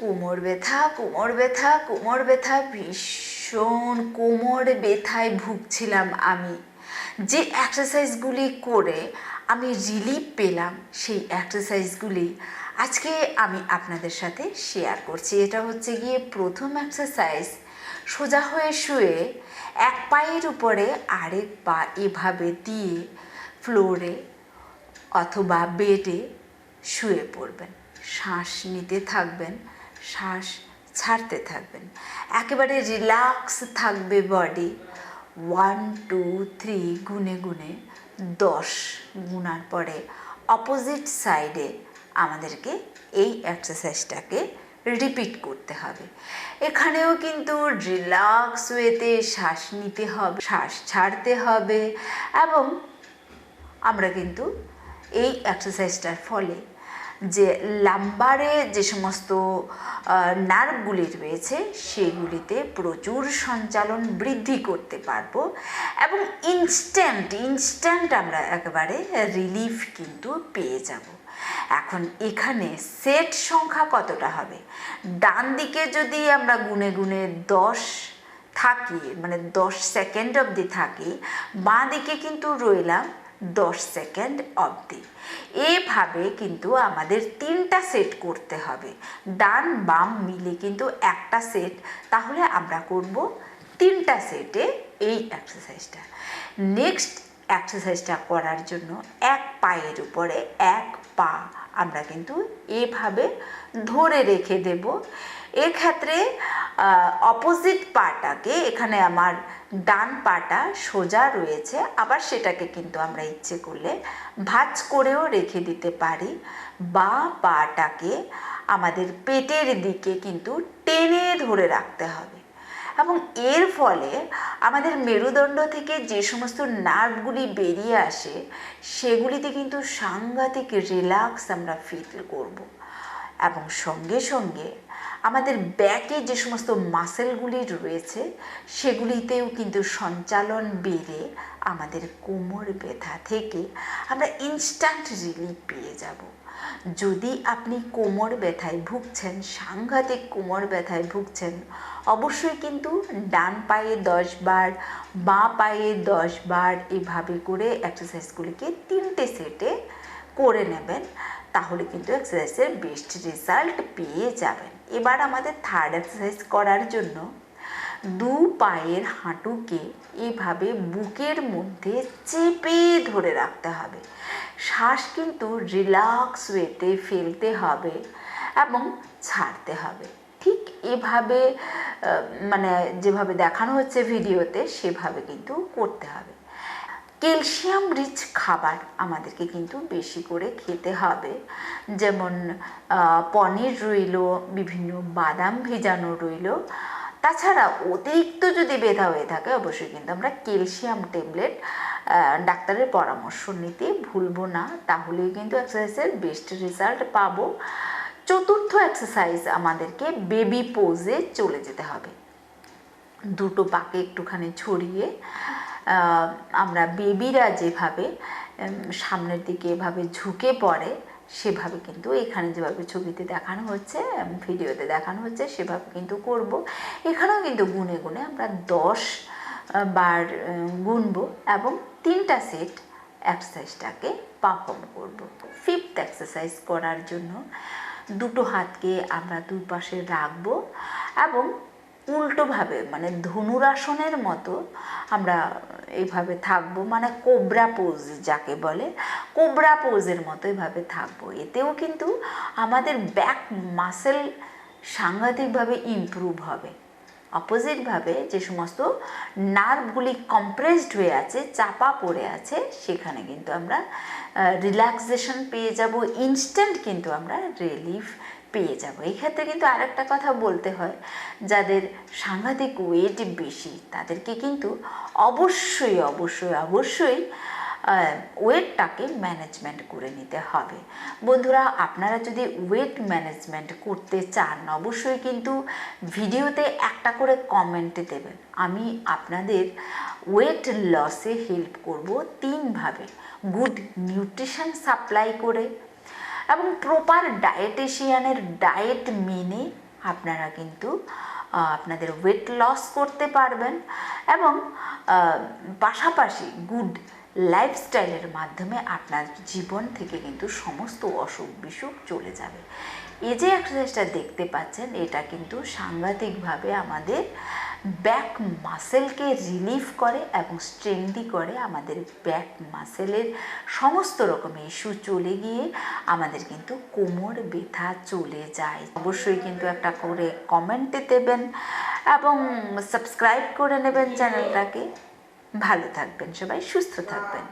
কোমর ব্যথা কোমর ব্যথা কোমর ব্যথা, ভীষণ কোমর ব্যথায় ভুগছিলাম আমি। যে এক্সারসাইজগুলি করে আমি রিলিফ পেলাম, সেই এক্সারসাইজগুলি আজকে আমি আপনাদের সাথে শেয়ার করছি। এটা হচ্ছে গিয়ে প্রথম এক্সারসাইজ সোজা হয়ে শুয়ে এক পায়ের উপরে আরেক পা এভাবে দিয়ে ফ্লোরে অথবা বেডে শুয়ে পড়বেন। শ্বাস নিতে থাকবেন। শ্বাস ছাড়তে থাকবেন। একেবারে রিল্যাক্স থাকবে বডি ওয়ান টু থ্রি গুনে গুনে দশ গুনার পরে অপোজিট সাইডে আমাদেরকে এই এক্সারসাইজটাকে রিপিট করতে হবে। এখানেও কিন্তু রিল্যাক্স ওয়েতে শ্বাস নিতে হবে, শ্বাস ছাড়তে হবে এবং আমরা কিন্তু এই এক্সারসাইজটার ফলে যে লাম্বারে যে সমস্ত নার্ভগুলি রয়েছে, সেগুলিতে প্রচুর সঞ্চালন বৃদ্ধি করতে পারব এবং ইনস্ট্যান্ট ইনস্ট্যান্ট আমরা একেবারে রিলিফ কিন্তু পেয়ে যাব। এখন এখানে সেট সংখ্যা কতটা হবে? ডান দিকে যদি আমরা গুনে গুনে দশ থাকি মানে দশ সেকেন্ড অবধি থাকি, বাঁ দিকে কিন্তু রইলাম দশ সেকেন্ড অবধি। এভাবে কিন্তু আমাদের তিনটা সেট করতে হবে। ডান বাম মিলে কিন্তু একটা সেট তাহলে আমরা করব তিনটা সেটে এই এক্সারসাইজটা নেক্সট এক্সারসাইজটা করার জন্য এক পায়ের উপরে এক পা আমরা কিন্তু এভাবে ধরে রেখে দেব। এক্ষেত্রে অপোজিট পাটাকে, এখানে আমার ডান পাটা সোজা রয়েছে, আবার সেটাকে কিন্তু আমরা ইচ্ছে করলে ভাঁজ করেও রেখে দিতে পারি। বা পাটাকে আমাদের পেটের দিকে কিন্তু টেনে ধরে রাখতে হবে। এবং এর ফলে আমাদের মেরুদণ্ড থেকে যে সমস্ত নার্ভগুলি বেরিয়ে আসে, সেগুলিতে কিন্তু সাংঘাতিক রিল্যাক্স আমরা ফিল করব। এবং সঙ্গে সঙ্গে আমাদের ব্যাকে যে সমস্ত মাসেলগুলি রয়েছে, সেগুলিতেও কিন্তু সঞ্চালন বেড়ে আমাদের কোমর ব্যথা থেকে আমরা ইনস্ট্যান্ট রিলিফ পেয়ে যাব। যদি আপনি কোমর ব্যথায় ভুগছেন, সাংঘাতিক কোমর ব্যথায় ভুগছেন, অবশ্যই কিন্তু ডান পায়ে দশ বার, বাঁ পায়ে দশ বার এভাবে করে এক্সারসাইজগুলিকে তিনটে সেটে করে নেবেন। তাহলে কিন্তু এক্সারসাইজের বেস্ট রেজাল্ট পেয়ে যাবেন। এবার আমাদের থার্ড এক্সারসাইজ করার জন্য দু পায়ের হাঁটুকে এভাবে বুকের মধ্যে চেপে ধরে রাখতে হবে। শ্বাস কিন্তু রিল্যাক্স ওয়েতে ফেলতে হবে এবং ছাড়তে হবে। ঠিক এভাবে মানে যেভাবে দেখানো হচ্ছে ভিডিওতে সেভাবে কিন্তু করতে হবে। ক্যালসিয়াম রিচ খাবার আমাদেরকে কিন্তু বেশি করে খেতে হবে। যেমন পনির রইল, বিভিন্ন বাদাম ভেজানো রইল। তাছাড়া অতিরিক্ত যদি ব্যথা হয়ে থাকে, অবশ্যই কিন্তু আমরা ক্যালসিয়াম ট্যাবলেট ডাক্তারের পরামর্শ নিতে ভুলবো না। তাহলেই কিন্তু এক্সারসাইজের বেস্ট রেজাল্ট পাবো। চতুর্থ এক্সারসাইজ আমাদেরকে বেবি পোজে চলে যেতে হবে। দুটো পাকে একটুখানি ছড়িয়ে আমরা বেবিরা যেভাবে সামনের দিকে এভাবে ঝুঁকে পড়ে, সেভাবে কিন্তু এখানে যেভাবে ছবিতে দেখানো হচ্ছে ভিডিওতে দেখানো হচ্ছে, সেভাবে কিন্তু করব। এখানেও কিন্তু গুনে গুনে আমরা দশ বার গুনব এবং তিনটা সেট এক্সারসাইজটাকে পারফর্ম করব। ফিফথ এক্সারসাইজ করার জন্য দুটো হাতকে আমরা দুই পাশে রাখব এবং উল্টোভাবে মানে ধনুরাসনের মতো আমরা এইভাবে থাকব মানে কোবরা পোজ যাকে বলে, কোবরা পোজের মতো এভাবে থাকব। এতেও কিন্তু আমাদের ব্যাক মাসেল সাংঘাতিকভাবে ইমপ্রুভ হবে। অপোজিটভাবে যে সমস্ত নার্ভগুলি কম্প্রেসড হয়ে আছে, চাপা পড়ে আছে, সেখানে কিন্তু আমরা রিল্যাক্সেশন পেয়ে যাব। ইনস্ট্যান্ট কিন্তু আমরা রিলিফ পেয়ে যাব। এই ক্ষেত্রে কিন্তু আরেকটা কথা বলতে হয়, যাদের সাংঘাতিক ওয়েট বেশি, তাদেরকে কিন্তু অবশ্যই অবশ্যই অবশ্যই ওয়েটটাকে ম্যানেজমেন্ট করে নিতে হবে। বন্ধুরা, আপনারা যদি ওয়েট ম্যানেজমেন্ট করতে চান, অবশ্যই কিন্তু ভিডিওতে একটা করে কমেন্টে দেবেন। আমি আপনাদের ওয়েট লসে হেল্প করব তিনভাবে। গুড নিউট্রিশন সাপ্লাই করে এবং প্রপার ডায়েটেশিয়ানের ডায়েট মেনে আপনারা কিন্তু আপনাদের ওয়েট লস করতে পারবেন এবং পাশাপাশি গুড লাইফস্টাইলের মাধ্যমে আপনার জীবন থেকে কিন্তু সমস্ত অসুখ বিসুখ চলে যাবে। এই যে এক্সারসাইজটা দেখতে পাচ্ছেন, এটা কিন্তু সাংঘাতিকভাবে আমাদের ব্যাক মাসেলকে রিলিফ করে এবং স্ট্রেংদি করে আমাদের ব্যাক মাসেলের সমস্ত রকমের ইস্যু চলে গিয়ে আমাদের কিন্তু কোমর ব্যথা চলে যায়। অবশ্যই কিন্তু একটা করে কমেন্টে দেবেন এবং সাবস্ক্রাইব করে নেবেন চ্যানেলটাকে ভালো থাকবেন সবাই সুস্থ থাকবেন।